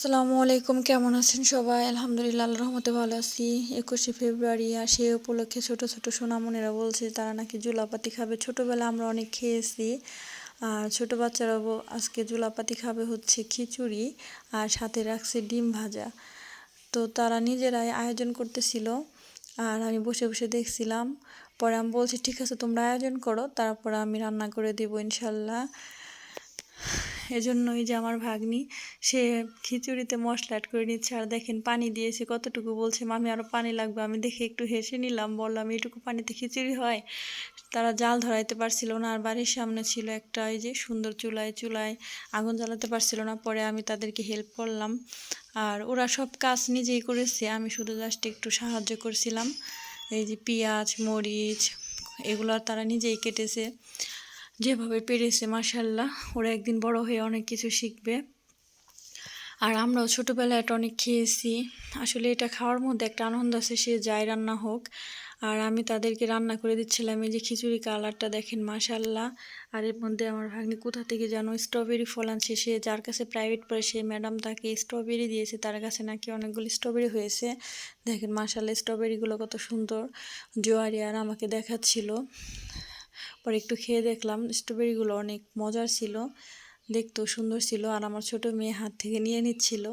আসসালামু আলাইকুম, কেমন আছেন সবাই? আলহামদুলিল্লাহ, আল্লাহর রহমতে ভালো আছি। একুশে ফেব্রুয়ারি, আর সে উপলক্ষে ছোট ছোট সোনামনেরা বলছে, তারা নাকি জুলাপাতি খাবে। ছোটোবেলা আমরা অনেক খেয়েছি। আর ছোট বাচ্চারাও আজকে জুলাপাতি খাবে হচ্ছে খিচুড়ি, আর সাথে রাখছে ডিম ভাজা। তো তারা নিজেরাই আয়োজন করতেছিল, আর আমি বসে বসে দেখছিলাম। পরে আমি বলছি, ঠিক আছে, তোমরা আয়োজন করো, তারপরে আমি রান্না করে দেবো ইনশাল্লাহ। এজন্যই যে আমার ভাগ্নি সে খিচুড়িতে মশলা অ্যাড করে নিচ্ছে আর দেখেন পানি দিয়েছে, কতটুকু বলছে, মামি আরও পানি লাগবে। আমি দেখে একটু হেসে নিলাম, বললাম, এইটুকু পানিতে খিচুড়ি হয়? তারা জাল ধরাইতে পারছিল না আর বাড়ির সামনে ছিল একটা এই যে সুন্দর চুলায় চুলায় আগুন জ্বালাতে পারছিল না, পরে আমি তাদেরকে হেল্প করলাম। আর ওরা সব কাজ নিজেই করেছে, আমি শুধু জাস্ট একটু সাহায্য করছিলাম। এই যে পেঁয়াজ, মরিচ, এগুলো তারা নিজেই কেটেছে। যেভাবে পেরেছে মাসাল্লাহ ওরা একদিন বড় হয়ে অনেক কিছু শিখবে। আর আমরাও ছোটোবেলায় এটা অনেক খেয়েছি। আসলে এটা খাওয়ার মধ্যে একটা আনন্দ আছে, সে যাই রান্না হোক। আর আমি তাদেরকে রান্না করে দিচ্ছিলাম, এই যে খিচুড়ি কালারটা দেখেন মাসাল্লাহ আর এর মধ্যে আমার ভাগ্নি কোথা থেকে যেন স্ট্রবেরি ফল আনছে, সে যার কাছে প্রাইভেট পড়ে, সে ম্যাডাম তাকে স্ট্রবেরি দিয়েছে, তার কাছে নাকি অনেকগুলি স্ট্রবেরি হয়েছে। দেখেন মাসাল্লাহ স্ট্রবেরিগুলো কত সুন্দর, জোয়ারি আর আমাকে দেখাচ্ছিল। পরে একটু খেয়ে দেখলাম স্ট্রবেরিগুলো অনেক মজার ছিল। দেখতেও সুন্দর ছিল আর আমার ছোট মেয়ে হাত থেকে নিয়ে নিচ্ছিল।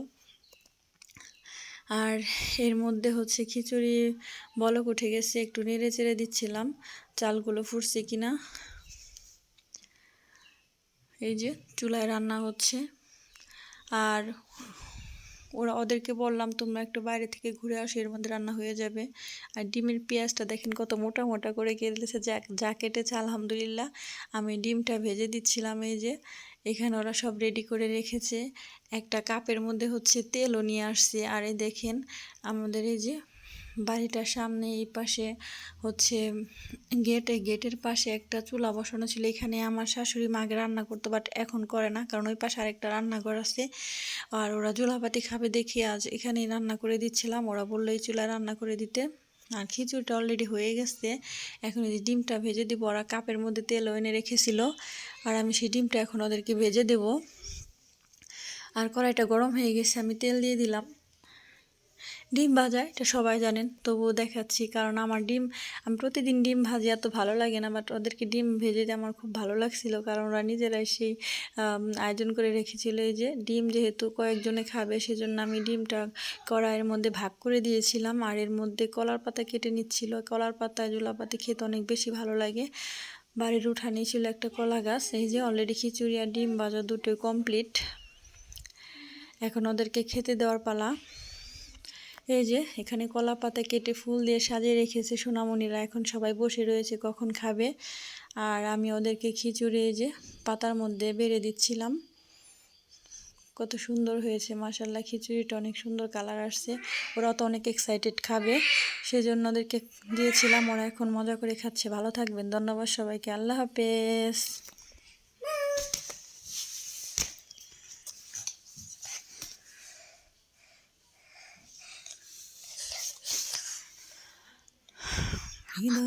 আর এর মধ্যে হচ্ছে খিচুড়ি বলক উঠে গেছে, একটু নেড়ে চেড়ে দিচ্ছিলাম, চালগুলো ফুটছে কি না এই যে চুলায় রান্না হচ্ছে। আর ওরা ওদেরকে বললাম, তোমরা একটু বাইরে থেকে ঘুরে আসো, এর মধ্যে রান্না হয়ে যাবে। আর ডিমের পেঁয়াজটা দেখেন কত মোটা মোটা করে কেটেছে যা যা কেটেছে আলহামদুলিল্লাহ। আমি ডিমটা ভেজে দিচ্ছিলাম এই যে, এখানে ওরা সব রেডি করে রেখেছে। একটা কাপের মধ্যে হচ্ছে তেলও নিয়ে আসছে। আর এই দেখেন, আমাদের এই যে বাড়িটার সামনে এই পাশে হচ্ছে গেটে, গেটের পাশে একটা চুলা বসানো ছিল। এখানে আমার শাশুড়ি মাকে রান্না করতো বাট এখন করে না, কারণ ওই পাশে আরেকটা রান্নাঘর আছে। আর ওরা চুলাপাতি খাবে দেখি আজ। এখানেই রান্না করে দিচ্ছিলাম, ওরা বলল এই চুলায় রান্না করে দিতে। আর খিচুড়িটা অলরেডি হয়ে গেছে। এখন এই ডিমটা ভেজে দিব, ওরা কাপের মধ্যে তেল এনে রেখেছিল। আর আমি সেই ডিমটা এখন ওদেরকে ভেজে দেব। আর কড়াইটা গরম হয়ে গেছে, আমি তেল দিয়ে দিলাম। ডিম ভাজা, এটা সবাই জানেন, তবুও দেখাচ্ছি। কারণ আমার ডিম, আমি প্রতিদিন ডিম ভাজি এত ভালো লাগে না বাট ওদেরকে ডিম ভেজে আমার খুব ভালো লাগছিল। কারণ ওরা নিজেরাই সেই আয়োজন করে রেখেছিল। এই যে ডিম যেহেতু কয়েকজনে খাবে, সেজন্য আমি ডিমটা কড়াইয়ের মধ্যে ভাগ করে দিয়েছিলাম। আর এর মধ্যে কলার পাতা কেটে নিচ্ছিল। কলার পাতা জোলাপাতি খেতে অনেক বেশি ভালো লাগে। বাড়ির উঠানে ছিল একটা কলা গাছ। এই যে অলরেডি খিচুড়ি আর ডিম ভাজা দুটোই কমপ্লিট এখন ওদেরকে খেতে দেওয়ার পালা। এই যে, এখানে কলা পাতা কেটে ফুল দিয়ে সাজিয়ে রেখেছে সোনামণিরা। এখন সবাই বসে রয়েছে কখন খাবে। আর আমি ওদেরকে খিচুড়ি এই যে পাতার মধ্যে বেড়ে দিচ্ছিলাম। কত সুন্দর হয়েছে মাসাল্লাহ খিচুড়িটা অনেক সুন্দর কালার আসছে। ওরা তো অনেক এক্সাইটেড খাবে। সেজন্য ওদেরকে দিয়েছিলাম, ওরা এখন মজা করে খাচ্ছে। ভালো থাকবেন, ধন্যবাদ সবাইকে। আল্লাহ হাফেজ। You know.